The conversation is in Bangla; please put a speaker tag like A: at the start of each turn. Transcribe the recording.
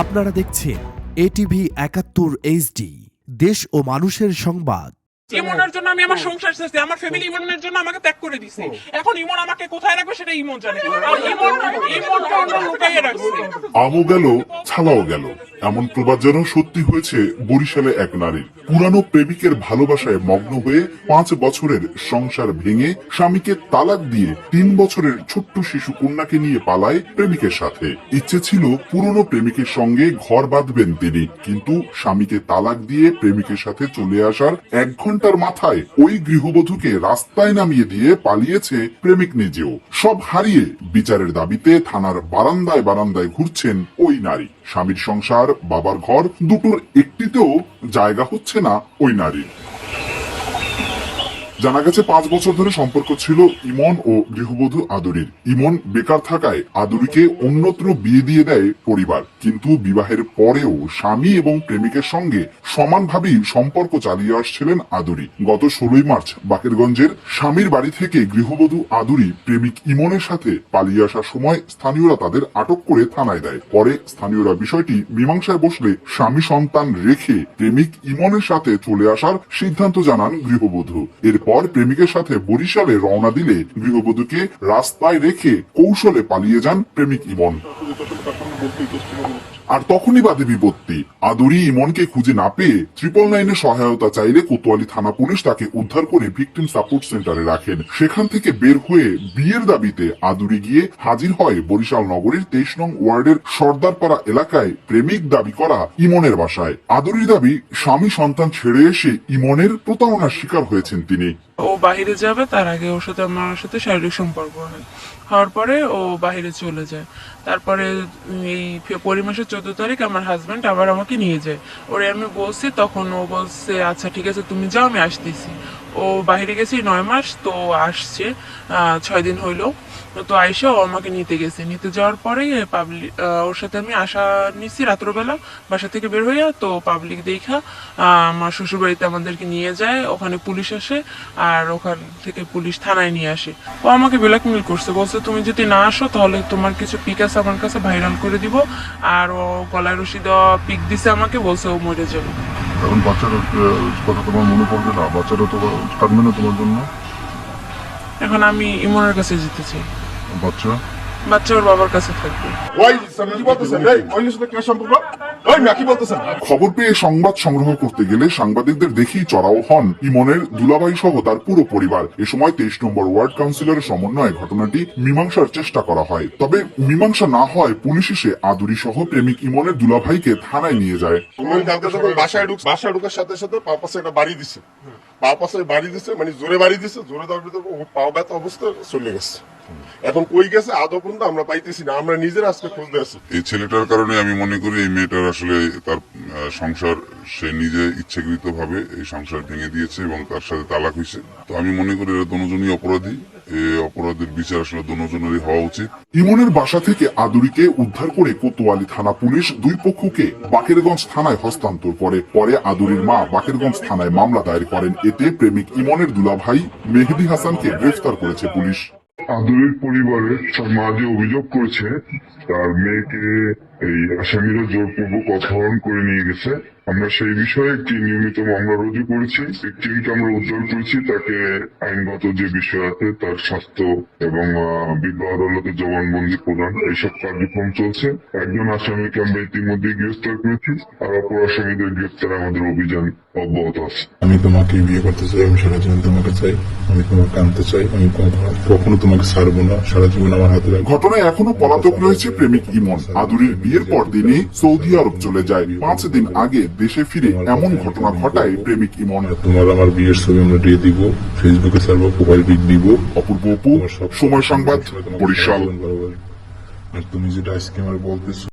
A: আপনারা দেখছেন এটিভি একাত্তর এইচডি দেশ ও মানুষের সংবাদ।
B: ইমনের জন্য আমি আমার সংসার শেষে আমার ফ্যামিলি ইমনের জন্য আমাকে ত্যাগ করে দিছে। এখন ইমন আমাকে কোথায় রাখবে সেটা ইমন জানে। আর ইমন ইমনকে অন্য লুকাইয়ে রাখছে।
C: আমু গেল ছালাও গেল। এমন প্রবাদ যেন সত্যি হয়েছে বরিশালে এক নারীর। পুরানো প্রেমিকের ভালোবাসায় মগ্ন হয়ে পাঁচ বছরের সংসার ভেঙে স্বামীকে তালাক দিয়ে তিন বছরের ছোট্ট শিশু কন্যাকে নিয়ে পালায় প্রেমিকের সাথে। ইচ্ছে ছিল পুরনো প্রেমিকের সঙ্গে ঘর বাঁধবেন তিনি, কিন্তু স্বামীকে তালাক দিয়ে প্রেমিকের সাথে চলে আসার এক ঘণ্টার মাথায় ওই গৃহবধূকে রাস্তায় নামিয়ে দিয়ে পালিয়েছে প্রেমিক নিজেও। সব হারিয়ে বিচারের দাবিতে থানার বারান্দায় বারান্দায় ঘুরছেন ওই নারী। স্বামীর সংসার বাবার ঘর দুটোর একটিতেও জায়গা হচ্ছে না ওই নারীর। জানা গেছে পাঁচ বছর ধরে সম্পর্ক ছিল ইমন ও গৃহবধূ আদুরির। ইমন বেকার থাকায় আদুরিকে অন্যত্র বিয়ে দিয়ে দেয় পরিবার। কিন্তু বিবাহের পরেও স্বামী এবং প্রেমিকের সঙ্গে সমানভাবেই সম্পর্ক চালিয়ে আসছিলেন আদুরি। গত ষোলোই মার্চ বাকেরগঞ্জের স্বামীর বাড়ি থেকে গৃহবধূ আদুরি প্রেমিক ইমনের সাথে পালিয়ে আসার সময় স্থানীয়রা তাদের আটক করে থানায় দেয়। পরে স্থানীয়রা বিষয়টি মীমাংসায় বসলে স্বামী সন্তান রেখে প্রেমিক ইমনের সাথে চলে আসার সিদ্ধান্ত জানান গৃহবধূ। এরপর প্রেমিকের সাথে বরিশালে রওনা দিলে গৃহবধূকে রাস্তায় রেখে কৌশলে পালিয়ে যান প্রেমিক ইমন। আর তখনই বাদে বিপত্তি। আদুরি ইমনকে খুঁজে না পেয়ে ট্রিপল নাইনের সহায়তা চাইলে কোতোয়ালি থানা পুলিশ তাকে উদ্ধার করে ভিকটিম সাপোর্ট সেন্টারে রাখেন। সেখান থেকে বের হয়ে বিয়ের দাবিতে আদুরি গিয়ে হাজির হয় বরিশাল নগরীর তেইশ নং ওয়ার্ডের সর্দারপাড়া এলাকায় প্রেমিক দাবি করা ইমনের বাসায়। আদুরির দাবি, স্বামী সন্তান ছেড়ে এসে ইমনের প্রতারণার শিকার হয়েছেন তিনি।
B: ও বাহিরে যাবে, তার আগে ওর সাথে আমার সাথে শারীরিক সম্পর্ক হয়। হওয়ার পরে ও বাহিরে চলে যায়। তারপরে এই ফেব্রুয়ারি মাসের চোদ্দ তারিখ আমার হাজব্যান্ড আবার আমাকে নিয়ে যায়। ওরে আমি বলছি, তখন ও বলছে আচ্ছা ঠিক আছে, তুমি যাও, আমি আসতেছি। ও বাইরে গেছি নয় মাস, তো আসছে ছয় দিন হইল। তো আইসা ও আমাকে নিতে গেছে। নিতে যাওয়ার পরে পাবলিক ওর সাথে আমি আসা নিছি রাত্রবেলা, বাসা থেকে বের হইয়া তো পাবলিক দেখা আমার শ্বশুরবাড়িতে আমাদেরকে নিয়ে যায়, ওখানে পুলিশ আসে, আর ওখান থেকে পুলিশ থানায় নিয়ে আসে। ও আমাকে ব্ল্যাকমেল করছে, বলছে, তুমি যদি না আসো, তাহলে তোমার কিছু পিক আছে আমার কাছে ভাইরাল করে দিব। আর ও গলায় রশি দেওয়া পিক দিছে আমাকে, বলছে ও মরে যাবে।
C: এখন বাচ্চারা কথা তোমার মনে পড়বে না। বাচ্চারা তো থাকবে না তোমার জন্য?
B: এখন আমি ইমনের কাছে যেতে চাই।
C: বাচ্চা?
B: বাচ্চা ওর বাবার কাছে থাকবে।
D: ওই কি বলতেছেন? এই ওই সাথে কি সম্পর্ক?
C: খবর পেয়ে সংবাদ সংগ্রহ করতে গেলে সাংবাদিকদের দেখেই চড়াও হন ইমনের দুলাভাই সহ তার পুরো পরিবার। এ সময় তেইশ নম্বর ওয়ার্ড কাউন্সিলরের সমন্বয়ে ঘটনাটি মীমাংসার চেষ্টা করা হয়। তবে মীমাংসা না হয় পুলিশ এসে আদুরি সহ প্রেমিক ইমনের দুলাভাইকে থানায় নিয়ে যায়।
D: বাসায় ঢুক বাসায় ঢুকার সাথে সাথে পা পাশে একটা বাড়ি দিছে। পা পাশে বাড়ি দিছে মানে জোরে বাড়ি দিছে জোরে দেওয়ার ভিতরে ও পা ব্যথা অবস্থা চলে গেছে। এখন কই গেছে? আদৌ পর্যন্ত আমরা পাইতেছি না আমরা নিজেরা আজকে খুঁজতে আছি।
E: এই ছেলেটার কারণে আমি মনে করি এই মেয়েটার আসলে তার সংসার সে নিজে ইচ্ছাকৃত ভাবে এই সংসার ভেঙে দিয়েছে এবং তার সাথে তালাক হয়েছে। তো আমি মনে করি এরা দুজনই অপরাধী। এই অপরাধের বিচার আসলে দুজনেরই হওয়া উচিত।
C: ইমনের বাসা থেকে আদুরিকে উদ্ধার করে কোতোয়ালি থানা পুলিশ দুই পক্ষকে বাকেরগঞ্জ থানায় হস্তান্তর করে। পরে আদুরির মা বাকেরগঞ্জ থানায় মামলা দায়ের করেন। এতে প্রেমিক ইমনের দুলাভাই মেহেদি হাসানকে গ্রেফতার করেছে পুলিশ।
F: আদরের পরিবারে তার মা যে অভিযোগ করেছে, তার মেয়েকে এই আসামিরা জোরপূর্বক অপহরণ করে নিয়ে গেছে। আমরা সেই বিষয়ে একটি নিয়মিত মামলা রুজু করেছি। ভিকটিমকে আমরা উদ্ধার করেছি। তাকে আইনগত যে বিষয় আছে তার স্বাস্থ্য এবং আহ, বিবাহ আদালতে জবানবন্দি প্রদান এইসব কার্যক্রম চলছে। একজন আসামিকে আমরা ইতিমধ্যে গ্রেফতার করেছি। আর অপর আসামিদের গ্রেফতারে আমাদের অভিযান অব্যাহত আছে।
G: আমি তোমাকে বিয়ে করতে চাই আমি সারা জীবন তোমাকে চাই আমি তোমাকে আনতে চাই আমি কখনো তোমাকে ছাড়বো না সারা জীবন আমার হাতে রাখব।
C: ঘটনায় এখনও পলাতক রয়েছে প্রেমিক ইমন। আদুরির বিয়ের পর তিনি সৌদি আরব চলে যায়। পাঁচ দিন আগে দেশে ফিরে এমন ঘটনা ঘটায় প্রেমিক ইমন
G: তোমার আমার বিয়ের ছবি আমরা দিয়ে দিব ফেসবুকে সার্ভ প্রোফাইল পিক দিব।
C: অপূর্ব অপু সময় সংবাদ বরিশাল।
G: আর তুমি যেটা আজকে আমার বলতেছো